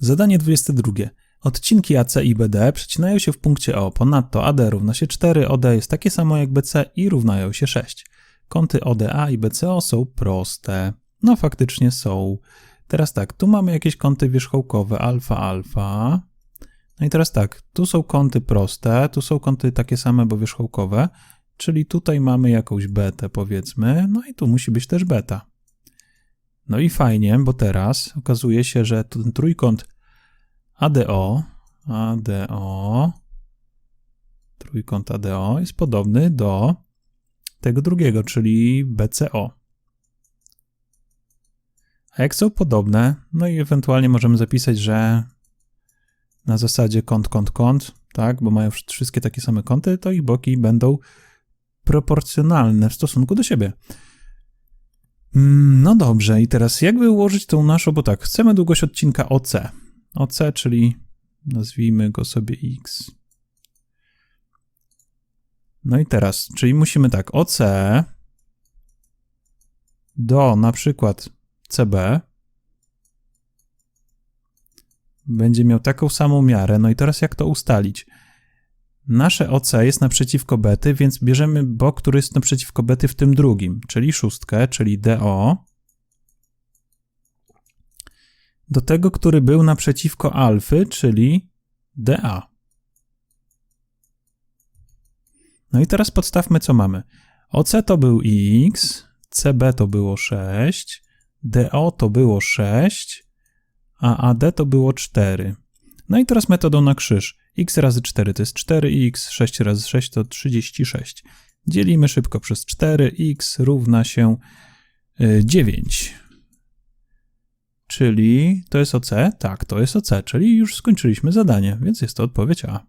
Zadanie 22. Odcinki AC i BD przecinają się w punkcie O. Ponadto AD równa się 4, OD jest takie samo jak BC i równają się 6. Kąty ODA i BCO są proste. No faktycznie są. Teraz tak, tu mamy jakieś kąty wierzchołkowe alfa, alfa. No i teraz tak, tu są kąty proste, tu są kąty takie same, bo wierzchołkowe, czyli tutaj mamy jakąś betę powiedzmy, no i tu musi być też beta. No i fajnie, bo teraz okazuje się, że ten trójkąt ADO, ADO, trójkąt ADO jest podobny do tego drugiego, czyli BCO. A jak są podobne, no i ewentualnie możemy zapisać, że na zasadzie kąt, kąt, kąt, tak, bo mają wszystkie takie same kąty, to ich boki będą proporcjonalne w stosunku do siebie. Mm, No dobrze, i teraz jakby ułożyć tą naszą, bo tak, chcemy długość odcinka OC. OC, czyli nazwijmy go sobie X. No i teraz, czyli musimy tak, OC do na przykład CB będzie miał taką samą miarę. No i teraz jak to ustalić? Nasze OC jest naprzeciwko bety, więc bierzemy bok, który jest naprzeciwko bety w tym drugim, czyli szóstkę, czyli DO, do tego, który był naprzeciwko alfy, czyli DA. No i teraz podstawmy, co mamy. OC to był X, CB to było 6, DO to było 6, a AD to było 4. No i teraz metodą na krzyż. x razy 4 to jest 4x, 6 razy 6 to 36. Dzielimy szybko przez 4, x równa się y, 9. Czyli to jest OC? Tak, to jest OC, czyli już skończyliśmy zadanie, więc jest to odpowiedź A.